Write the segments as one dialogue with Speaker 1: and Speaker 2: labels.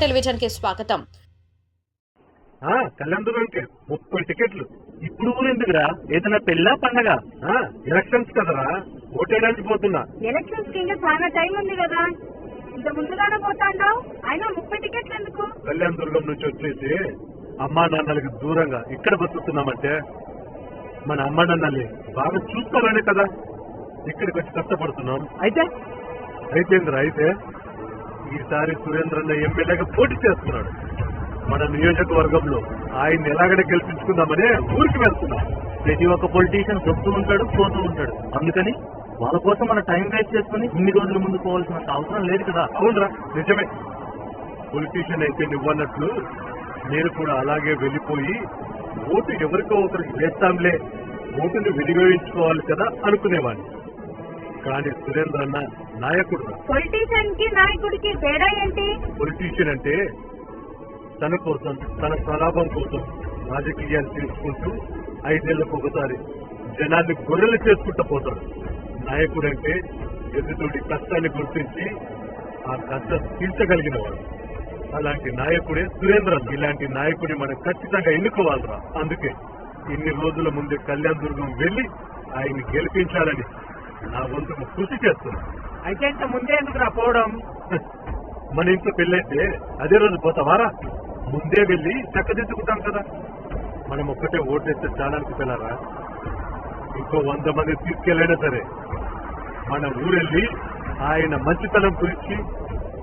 Speaker 1: టెలివిజన్కి స్వాగతం.
Speaker 2: ముప్పై టికెట్లు.
Speaker 3: ఇప్పుడు ఊరెందుకురా ఏదైనా పెళ్ళా పండగ?
Speaker 2: ఆ, ఎలక్షన్స్ కదరా? ఓటేయడానికి పోతున్నా
Speaker 4: ఎలక్షన్స్కి ఇంకా చాలా టైం ఉంది కదా. ఇంత ముందుగానే పోతాండావు. అయినా ముప్పై టికెట్లు ఎందుకు
Speaker 2: కళ్యాణదుర్గం నుంచి వచ్చేసి అమ్మా నాన్నలకి దూరంగా ఇక్కడ బతుకుతున్నామంటే మన అమ్మా నాన్నల్ని బాగా చూసుకోవాలనే కదా. ఇక్కడికి వచ్చి కష్టపడుతున్నాం.
Speaker 3: అయితే?
Speaker 2: అయితేంద్ర అయితే? ఈసారి సురేంద్రన్న ఎమ్మెల్యేగా పోటీ చేస్తున్నాడు? మన నియోజకవర్గంలో ఆయన్ని ఎలాగైనా గెలిపించుకుందామనే ఊరికి వెళ్తున్నాం.
Speaker 3: ప్రతి ఒక్క పొలిటీషియన్ చెప్తూ ఉంటాడు పోతూ ఉంటాడు. అందుకని వాళ్ళ కోసం మన టైం వేస్ట్ చేసుకుని ఇన్ని రోజుల ముందు పోవాల్సిన అవసరం లేదు కదా.
Speaker 2: అవునరా? నిజమే. పొలిటీషియన్ అయితే నువ్వన్నట్లు నేను కూడా అలాగే వెళ్ళిపోయి ఓటు ఎవరికో ఒకరికి వేస్తాంలే. ఓటుని వినియోగించుకోవాలి కదా అనుకునేవాడిని. కానీ సురేంద్ర అన్న నాయకుడు.
Speaker 4: పొలిటీషియన్కి నాయకుడికి తేడా ఏంటి?
Speaker 2: పొలిటీషియన్ అంటే తన కోసం తన స్వలాభం కోసం రాజకీయాలు తీసుకుంటూ ఐదేళ్ళకు ఒకసారి జనాన్ని గొర్రెలు చేసుకుంటూ పోతాడు. నాయకుడు అంటే ఎదుటి కష్టాన్ని గుర్తించి ఆ కష్టం తీర్చగలిగిన వాడు. అలాంటి నాయకుడే సురేంద్రన్ ఇలాంటి నాయకుడి మనం ఖచ్చితంగా ఎన్నుకోవాలరా. అందుకే ఇన్ని రోజుల ముందే కళ్యాణ్ దుర్గం వెళ్ళి ఆయన్ని గెలిపించాలని నా వంతుకు కృషి చేస్తున్నా
Speaker 3: అయితే ఇంత ముందే ఎందుకు రాపోవడం
Speaker 2: మన ఇంట్లో పెళ్ళైతే అదే రోజు పోతావారా? ముందే వెళ్ళి చక్కదిద్దుకుంటాం కదా. మనం ఒక్కటే ఓటేస్తే చాలా అనుకుంటున్నారా ఇంకో వంద మంది తీసుకెళ్ళైనా సరే మన ఊరెళ్ళి ఆయన మంచితనం గురించి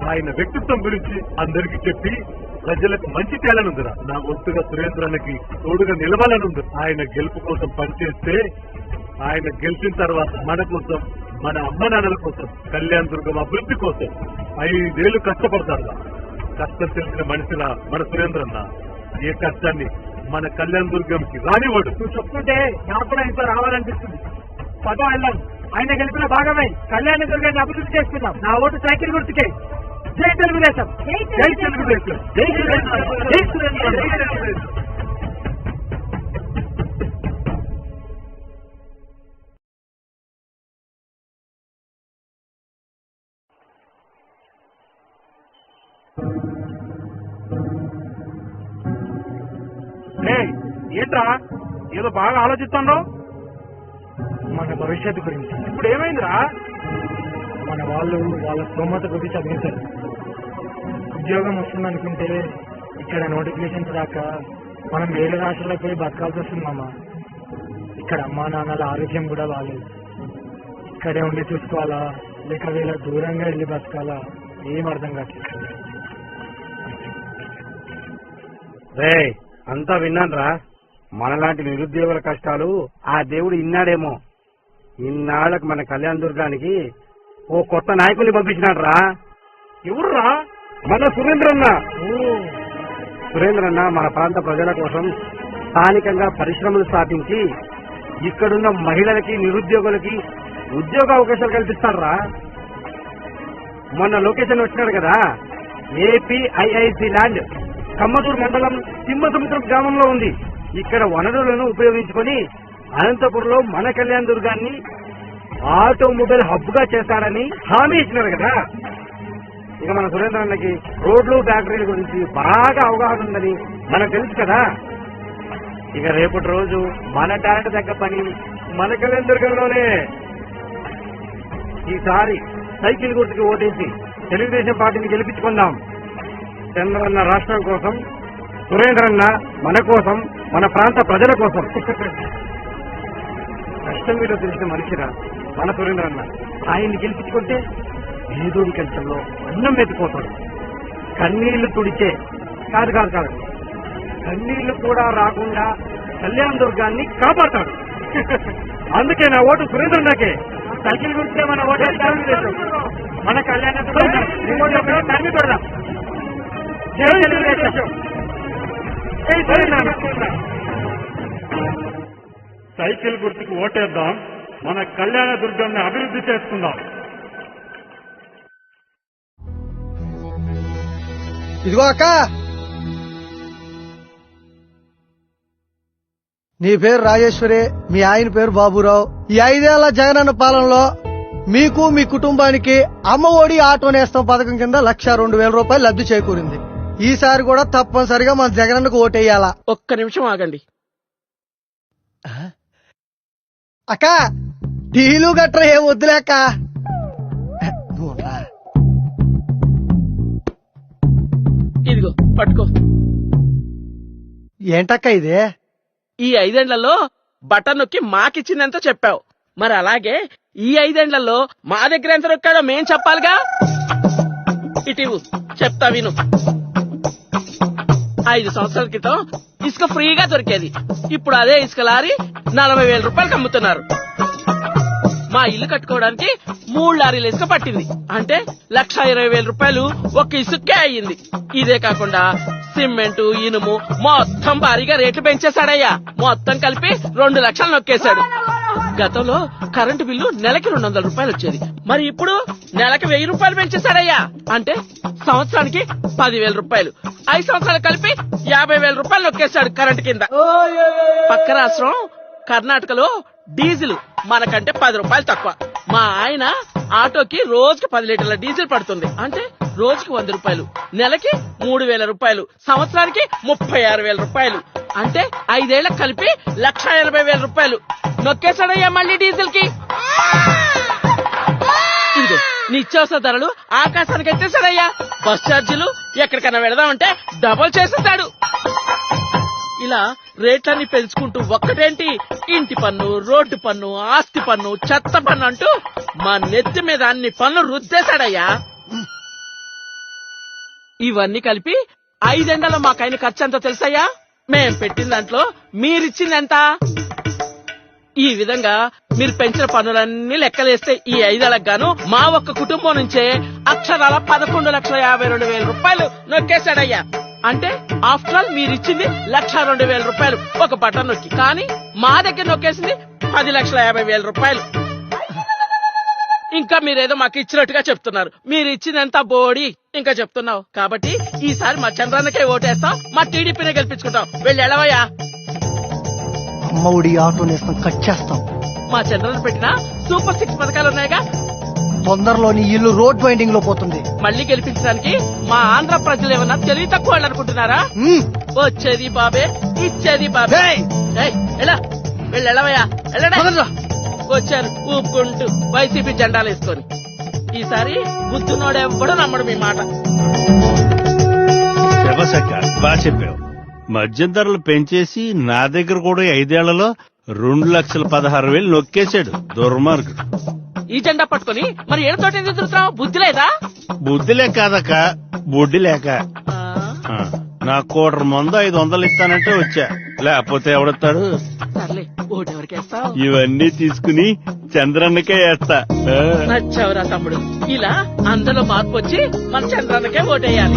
Speaker 2: ఆయన వ్యక్తిత్వం గురించి అందరికి చెప్పి ప్రజలకు మంచి తేలనుందిరా నా వంతుగా సురేంద్రన్నకి తోడుగా నిలవాలనుంది. ఆయన గెలుపు కోసం పనిచేస్తే ఆయన గెలిచిన తర్వాత మన కోసం మన అమ్మ నాన్నల కోసం కళ్యాణ్ దుర్గం అభివృద్ధి కోసం ఐదేళ్ళు కష్టపడతారు. కష్టం తెలిసిన మనిషిలా మన సురేంద్రన్న ఏ కష్టాన్ని మన కళ్యాణ్ దుర్గంకి రానివాడు
Speaker 3: నువ్వు చెప్తుంటే నాకు కూడా ఇంట్లో రావాలనిపిస్తుంది. పదో వెళ్ళాం ఆయన గెలిపిన భాగమై కళ్యాణ దుర్గాన్ని అభివృద్ధి చేసుకుందాం. నా ఓటు సైకిల్ గుర్తుకే. జై తెలుగుదేశం.
Speaker 4: జై
Speaker 2: జై
Speaker 4: తెలుగుదేశం.
Speaker 2: తెలుగుదేశం జై సురేంద్ర. జై సురేంద్ర
Speaker 3: ఏంట్రా? ఏదో బాగా ఆలోచిస్తున్నావు? మన భవిష్యత్తు గురించి. ఇప్పుడు ఏమైందిరా? మన వాళ్ళు వాళ్ళ స్తోమత కొద్ది చదివించారు. ఉద్యోగం వస్తుందనుకుంటే ఇక్కడ నోటిఫికేషన్స్ రాక మనం వేరే రాష్ట్రాలకు పోయి బతకాల్సి వస్తుంది మామ. ఇక్కడ అమ్మా నాన్నల ఆరోగ్యం కూడా బాగాలేదు ఇక్కడే ఉండి చూసుకోవాలా? లేక వీళ్ళ దూరంగా వెళ్ళి బతకాలా? ఏం అర్థం కావట్లేదు.
Speaker 5: రే అంతా విన్నాన్రా? మనలాంటి నిరుద్యోగుల కష్టాలు ఆ దేవుడు ఇన్నాడేమో. ఇన్నాళ్ళకు మన కళ్యాణ దుర్గానికి ఓ కొత్త నాయకుని పంపించినాడ్రా. ఎవరురా?
Speaker 3: ఎవర్రా
Speaker 5: మన సురేంద్రన్న. సురేంద్రన్న మన ప్రాంత ప్రజల కోసం స్థానికంగా పరిశ్రమలు స్థాపించి ఇక్కడున్న మహిళలకి నిరుద్యోగులకి ఉద్యోగ అవకాశాలు కల్పిస్తాడ్రా. మొన్న లొకేషన్ వచ్చినాడు కదా. APIIC land. కమ్మతూరు మండలం సింహసముద్రం గ్రామంలో ఉంది. ఇక్కడ వనరులను ఉపయోగించుకొని అనంతపురంలో మన కళ్యాణ దుర్గాన్ని ఆటోమొబైల్ హబ్గా చేస్తారని హామీ ఇచ్చినారు కదా. ఇక మన సురేంద్రన్నకి రోడ్లు ఫ్యాక్టరీల గురించి బాగా అవగాహన ఉందని మనకు తెలుసు కదా. ఇక రేపటి రోజు మన టాలెంట్ తగ్గ పని మన కళ్యాణ దుర్గంలోనే. ఈసారి సైకిల్ గుర్తుకి ఓటేసి తెలుగుదేశం పార్టీని గెలిపించుకుందాం. చంద్రన్న రాష్ట్రం కోసం సురేంద్రన్న మన కోసం మన ప్రాంత ప్రజల కోసం. కష్టం మీద తెలిసిన మనిషిరా మన సురేంద్రన్న. ఆయన్ని గెలిపించుకుంటే ఏదోడి కంచంలో అన్నం ఎత్తిపోతాడు కన్నీళ్ళు తుడిచే. కాదు కాదు కాదు. కన్నీళ్ళు కూడా రాకుండా కళ్యాణ దుర్గాన్ని కాపాడతాడు. అందుకే నా ఓటు సురేంద్రన్నకే. సైకిల్ గురించే మన ఓటు మన కళ్యాణ దుర్గాన్ని తరిమి పెడదాం జై తెలుగుదేశం
Speaker 2: సైకిల్ గుర్తుకు ఓటేద్దాం. మన కళ్యాణ దుర్గాన్ని అభివృద్ధి చేసుకుందాం.
Speaker 6: ఇదిగో అక్క! నీ పేరు రాజేశ్వరి మీ ఆయన పేరు బాబురావు. ఈ ఐదేళ్ళ జగనన్న పాలనలో మీకు మీ కుటుంబానికి అమ్మ ఒడి ఆటో నేస్తం పథకం కింద లక్ష రెండు వేల రూపాయలు లబ్ధి చేకూరింది. ఈసారి కూడా తప్పనిసరిగా మన జగనన్నకు ఓటేయాలా?
Speaker 1: ఒక్క నిమిషం ఆగండి.
Speaker 6: అక్క టీలు గట్ర ఏం వద్దులే అక్క. నువ్వు రా.
Speaker 1: ఇదిగో పట్టుకో.
Speaker 6: ఏంటక్క ఇదే?
Speaker 1: ఈ ఐదేండ్లలో బటన్ నొక్కి మాకిచ్చిందంతా చెప్పావు. మరి అలాగే ఈ ఐదేండ్లలో మా దగ్గర ఎంత నొక్కాడో మేం చెప్పాలిగా? ఇటీవు చెప్తా విను. ఐదు సంవత్సరాల క్రితం ఇసుక ఫ్రీగా దొరికేది. ఇప్పుడు అదే ఇసుక లారీ నలభై వేల రూపాయలకు అమ్ముతున్నారు. మా ఇల్లు కట్టుకోవడానికి మూడు లారీల ఇసుక పట్టింది. అంటే లక్ష ఇరవై వేల రూపాయలు ఒక్క ఇసుకే అయ్యింది. ఇదే కాకుండా సిమెంట్ ఇనుము మొత్తం భారీగా రేట్లు పెంచేశాడయ్యా. మొత్తం కలిపి రెండు లక్షలు నొక్కేశాడు. గతంలో కరెంటు బిల్లు నెలకి రెండు వందల రూపాయలు వచ్చేది. మరి ఇప్పుడు నెలకి వెయ్యి రూపాయలు పెంచేశాడయ్యా. అంటే సంవత్సరానికి పదివేల రూపాయలు. ఐదు సంవత్సరాలు కలిపి యాభై వేల రూపాయలు నొక్కేశాడు కరెంటు కింద. పక్క రాష్ట్రం కర్ణాటకలో డీజిల్ మనకంటే పది రూపాయలు తక్కువ. మా ఆయన ఆటోకి రోజుకి పది లీటర్ల డీజిల్ పడుతుంది. అంటే రోజుకి వంద రూపాయలు నెలకి మూడు వేల రూపాయలు సంవత్సరానికి ముప్పై ఆరు వేల రూపాయలు. అంటే ఐదేళ్ళకు కలిపి లక్ష ఎనభై వేల రూపాయలు. నొక్కేశాడయ్యా మళ్ళీ డీజిల్కి నిత్యావసర ధరలు ఆకాశానికి ఎత్తేశాడయ్యా. బస్ ఛార్జీలు ఎక్కడికైనా వెళదామంటే డబల్ చేసేస్తాడు. ఇలా రేట్లన్నీ పెంచుకుంటూ ఒక్కటేంటి? ఇంటి పన్ను రోడ్డు పన్ను ఆస్తి పన్ను చెత్త పన్ను అంటూ మా నెత్తి మీద అన్ని పన్ను రుద్దేశాడయ్యా. ఇవన్నీ కలిపి ఐదెండల మాకైన ఖర్చు ఎంతో తెలుసయ్యా? మేం పెట్టిన దాంట్లో మీరిచ్చింది ఎంత? ఈ విధంగా మీరు పెంచిన పన్నులన్నీ లెక్కలేస్తే ఈ ఐదేళ్ళకు గాను మా ఒక్క కుటుంబం నుంచే అక్షరాల పదకొండు లక్షల యాభై రెండు వేల రూపాయలు నొక్కేశాడయ్యా. అంటే ఆఫ్టర్ ఆల్ మీరు ఇచ్చింది లక్ష రెండు వేల రూపాయలు ఒక బటన్ నొక్కి. కానీ మా దగ్గర నొక్కేసింది పది లక్షల యాభై వేల రూపాయలు. ఇంకా మీరేదో మాకు ఇచ్చినట్టుగా చెప్తున్నారు. మీరు ఇచ్చినంత బోడి ఇంకా చెప్తున్నావు. కాబట్టి ఈసారి మా చంద్రన్నకే ఓటేస్తాం మా టీడీపీనే గెలిపించుకుంటాం. వెళ్ళి ఎడవయ్యా.
Speaker 6: అమ్మ ఒడి ఆటో నేస్తాం కట్ చేస్తాం.
Speaker 1: మా చంద్రన్న పెట్టిన సూపర్ సిక్స్ పథకాలు ఉన్నాయిగా?
Speaker 6: తొందరలో నీ ఇల్లు రోడ్ వైండింగ్లో పోతుంది.
Speaker 1: మళ్ళీ గెలిపించడానికి మా ఆంధ్ర ప్రజలు ఏమన్నా తెలివి తక్కువ వాళ్ళు అనుకుంటున్నారా. వచ్చేది బాబే ఇచ్చేది బాబే.
Speaker 6: ఏయ్!
Speaker 1: ఏయ్, ఎలా వెళ్ళి ఎలవయ్యా వెళ్ళడా. వచ్చారు ఊపుకుంటూ వైసీపీ జెండాలు వేసుకొని. ఈసారి బుద్ధునోడెవ్వడు నమ్మడు మీ మాట.
Speaker 7: బాగా చెప్పావు. మద్యం ధరలు పెంచేసి నా దగ్గర కూడా ఐదేళ్ళలో రెండు లక్షల పదహారు వేలు నొక్కేశాడు దుర్మార్గుడు.
Speaker 1: ఈ జెండా పట్టుకొని మరి ఎందుకు తిరుగుతున్నావు? బుద్ధి లేదా?
Speaker 7: బుద్ధిలే కాదక్క బుడ్డి లేక. ఆ, నా కోటర్ మందు ఐదు వందలు ఇస్తానంటే వచ్చా. లేకపోతే ఎవడతాడు
Speaker 1: సర్లే ఓటెవరికి వేస్తావు?
Speaker 7: ఇవన్నీ తీసుకుని చంద్రన్నకే వేస్తా. ఆ.
Speaker 1: నచ్చావురా తమ్ముడు. ఇలా అందరిలో మార్పు వచ్చి మన చంద్రానికే ఓటేయాలి.